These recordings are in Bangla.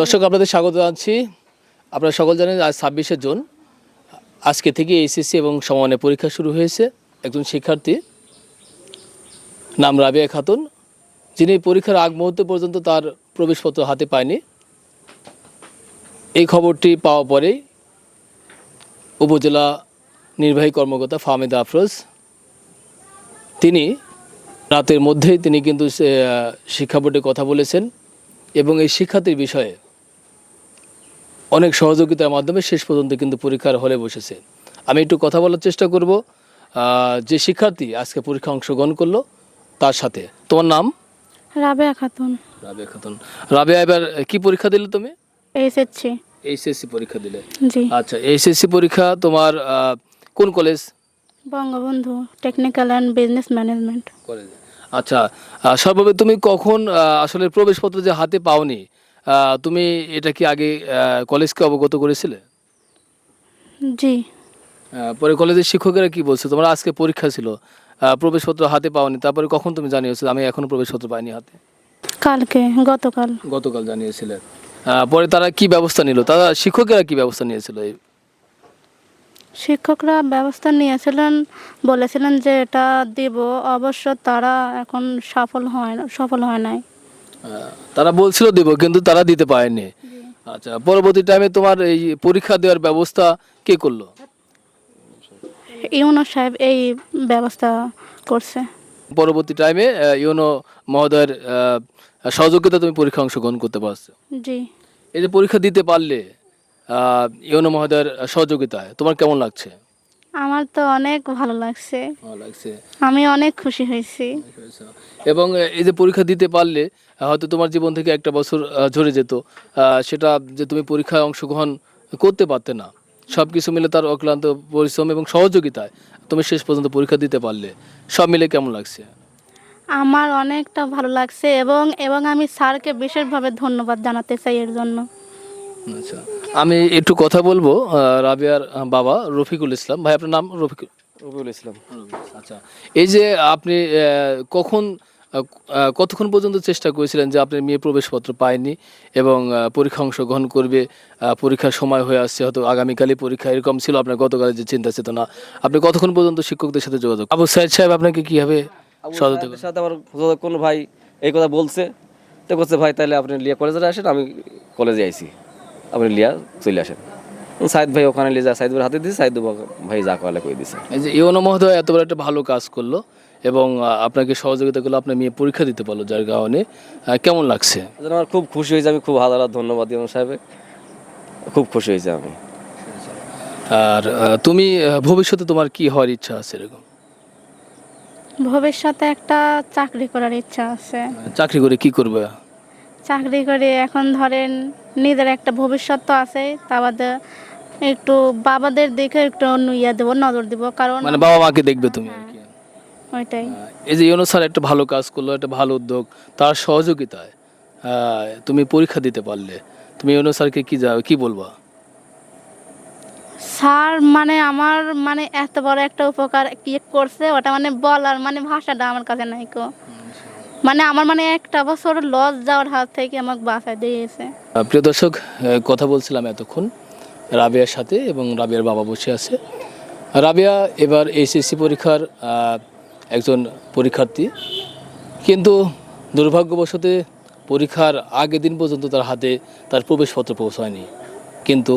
দর্শক, আপনাদের স্বাগত জানাচ্ছি। আপনারা সকল জানেন আজ ছাব্বিশে জুন। আজকে থেকে এইচএসসি এবং সমানে পরীক্ষা শুরু হয়েছে। একজন শিক্ষার্থী নাম রাবিয়া খাতুন, যিনি পরীক্ষার আগ মুহূর্ত পর্যন্ত তার প্রবেশপত্র হাতে পায়নি। এই খবরটি পাওয়া পরেই উপজেলা নির্বাহী কর্মকর্তা ফাহমিদ আফরোজ, তিনি রাতের মধ্যেই তিনি কিন্তু শিক্ষা বোর্ডে কথা বলেছেন। এবং এই শিক্ষার্থীর বিষয়ে অনেক সহযোগিতার মাধ্যমে শেষ পর্যন্ত কিন্তু পরীক্ষার হলে বসেছে। আমি একটু কথা বলার চেষ্টা করব। যে শিক্ষার্থী আজকে পরীক্ষা অংশগ্রহণ করল তার সাথে। তোমার নাম? রাবেয়া খাতুন। রাবিয়া খাতুন। রাবিয়া এবার কি পরীক্ষা দিলে তুমি? এসেছি এইচএসসি পরীক্ষা দিলে। জি। আচ্ছা এইচএসসি পরীক্ষা তোমার কোন college? Bangabandhu technical and business management. কলেজে। আচ্ছা সর্বপ্রথম তুমি কখন আসলে প্রবেশপত্র যে হাতে পাওনি তুমি এটা কি আগে কলেজকে অবগত করেছিলে? জি। পরে কলেজের শিক্ষকেরা কি বলছে? তোমার আজকে পরীক্ষা ছিল প্রবেশপত্র হাতে পাওনি তারপরে কখন তুমি জানিয়েছো আমি এখনও প্রবেশপত্র পাইনি হাতে কালকে গতকাল। গতকাল জানিয়েছিলে। পরে তারা কি ব্যবস্থা নিল? তারা শিক্ষকেরা কি ব্যবস্থা নিয়েছিল এই শিক্ষকরা ব্যবস্থা নিয়েছিলেন বলেছিলেন যে এটা দিব। অবশ্য তারা এখন সফল হয় সফল হয় নাই। তারা বলছিল দেব কিন্তু তারা দিতে পারেনি। আচ্ছা পরবর্তী টাইমে তোমার এই পরীক্ষা দেওয়ার ব্যবস্থা কে করল? ইউনো সাহেব এই ব্যবস্থা করছে। পরবর্তী টাইমে ইউনো মহোদয়ের সহযোগিতা তুমি পরীক্ষা অংশগ্রহণ করতে পারছ। জি। এই যে পরীক্ষা দিতে পারলে ইউনো মহোদয়ের সহযোগিতায় তোমার কেমন লাগছে? আমার তো অনেক ভালো লাগছে। ভালো লাগছে। আমি অনেক খুশি হয়েছি। এবং এই যে পরীক্ষা দিতে পারলে হয়তো তোমার জীবন থেকে একটা বছর ঝরে যেত। সেটা যে তুমি পরীক্ষায় অংশগ্রহণ করতে পারতে না। সব কিছু মিলে তার অক্লান্ত পরিশ্রম এবং সহযোগিতায় তুমি শেষ পর্যন্ত পরীক্ষা দিতে পারলে। সব মিলে কেমন লাগছে? আমার অনেকটা ভালো লাগছে এবং এবং আমি স্যারকে বিশেষভাবে ধন্যবাদ জানাতে চাই এর জন্য। আচ্ছা। আমি একটু কথা বলব রাবিয়ার বাবা রফিকুল ইসলাম। ভাই আপনার নাম রফিকুল? রবিউল ইসলাম। আচ্ছা। এই যে আপনি কখন কতক্ষণ পর্যন্ত চেষ্টা করেছিলেন যে আপনি মেয়ে প্রবেশপত্র পায়নি এবং পরীক্ষা অংশগ্রহণ করবে? পরীক্ষার সময় হয়ে আসছে হয়তো আগামীকালই পরীক্ষা এরকম ছিল আপনার গতকালে যে চিন্তা চেতনা। আপনি কতক্ষণ পর্যন্ত শিক্ষকদের সাথে যোগাযোগ আবু সাইদ সাহেব আপনাকে কীভাবে সহযোগিতা সাহেবের সাথে আমার কোনো ভাই এই কথা বলছে। তো বলছে ভাই তাহলে আপনি লিয়া কলেজে আসেন আমি কলেজে আইছি। আপনি লিয়া চলে আসেন। সাইদ ভাই ওখানে লিয়ে যা সাইদ ভাই হাতে দিয়েছে সাইদ ভাই যা কলে কই দিছে। এই যে ইউনো মহোদয় এত বড় একটা ভালো কাজ করল এবং আপনাকে সহযোগিতা করল আপনার মেয়ে পরীক্ষা দিতে পারল যার কারণে কেমন লাগছে? আমার খুব খুশি হয়েছে আমি খুব হাজার ধন্যবাদ ইমাম সাহেবে খুব খুশি হয়েছে আমি। আর তুমি ভবিষ্যতে তোমার কি হওয়ার ইচ্ছা আছে এরকম? ভবিষ্যতে একটা চাকরি করার ইচ্ছা আছে। চাকরি করে কি করবে? চাকরি করে এখন ধরেন নিজের একটা ভবিষ্যৎ তো আছে তা বাদে একটু বাবাদের দেখে একটু অন্য ইয়া দেবো নজর দিব কারণ মানে বাবা মাকে দেখবে তুমি কি। ওইটাই। এই যে ইউনো স্যার একটা ভালো কাজ করল একটা ভালো উদ্যোগ তার সহযোগিতায় তুমি পরীক্ষা দিতে পারলে তুমি ইউনো স্যারকে কি যাবে কি বলবা? স্যার মানে আমার মানে এত বড় একটা উপকার কি করছে ওটা মানে বলার মানে ভাষাটা আমার কাছে নাই কো। মানে আমার মানে একটা বছর লস যাওয়ার হাত থেকে আমাকে বাঁচাই দিয়েছে। প্রিয় দর্শক কথা বলছিলাম এতক্ষণ রাবিয়ার সাথে এবং রাবিয়ার বাবা বসে আছে। রাবিয়া এবার এইচএসসি পরীক্ষার একজন পরীক্ষার্থী। কিন্তু দুর্ভাগ্যবশত পরীক্ষার আগের দিন পর্যন্ত তার হাতে তার প্রবেশপত্র পৌঁছায়নি। কিন্তু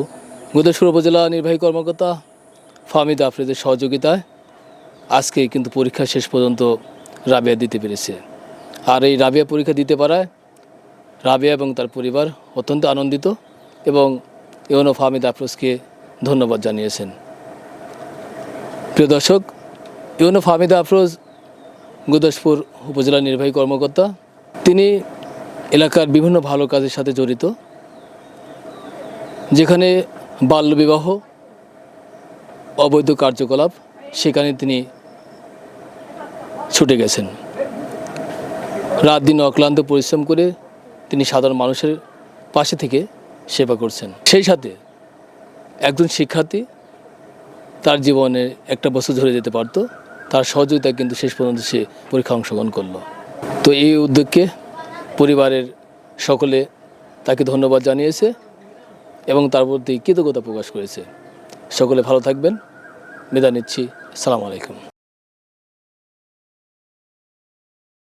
গুদেশ্বর উপজেলা নির্বাহী কর্মকর্তা ফাহমিদ আফরিদের সহযোগিতায় আজকে কিন্তু পরীক্ষা শেষ পর্যন্ত রাবিয়া দিতে পেরেছে। আর এই রাবিয়া পরীক্ষা দিতে পারায় রাবিয়া এবং তার পরিবার অত্যন্ত আনন্দিত এবং ইউনো ফাহমিদ আফরোজকে ধন্যবাদ জানিয়েছেন। প্রিয় দর্শক ইউনো ফাহমিদ আফরোজ গুদাসপুর উপজেলা নির্বাহী কর্মকর্তা। তিনি এলাকার বিভিন্ন ভালো কাজের সাথে জড়িত, যেখানে বাল্যবিবাহ অবৈধ কার্যকলাপ, সেখানে তিনি ছুটে গেছেন। রাত দিন অক্লান্ত পরিশ্রম করে তিনি সাধারণ মানুষের পাশে থেকে সেবা করছেন। সেই সাথে একজন শিক্ষার্থী তার জীবনে একটা বছর ধরে যেতে পারতো, তার সহযোগিতা কিন্তু শেষ পর্যন্ত সে পরীক্ষা অংশগ্রহণ করল। তো এই উদ্যোগকে পরিবারের সকলে তাকে ধন্যবাদ জানিয়েছে এবং তার প্রতি কৃতজ্ঞতা প্রকাশ করেছে। সকলে ভালো থাকবেন। বিদায় নিচ্ছি। সালাম আলাইকুম।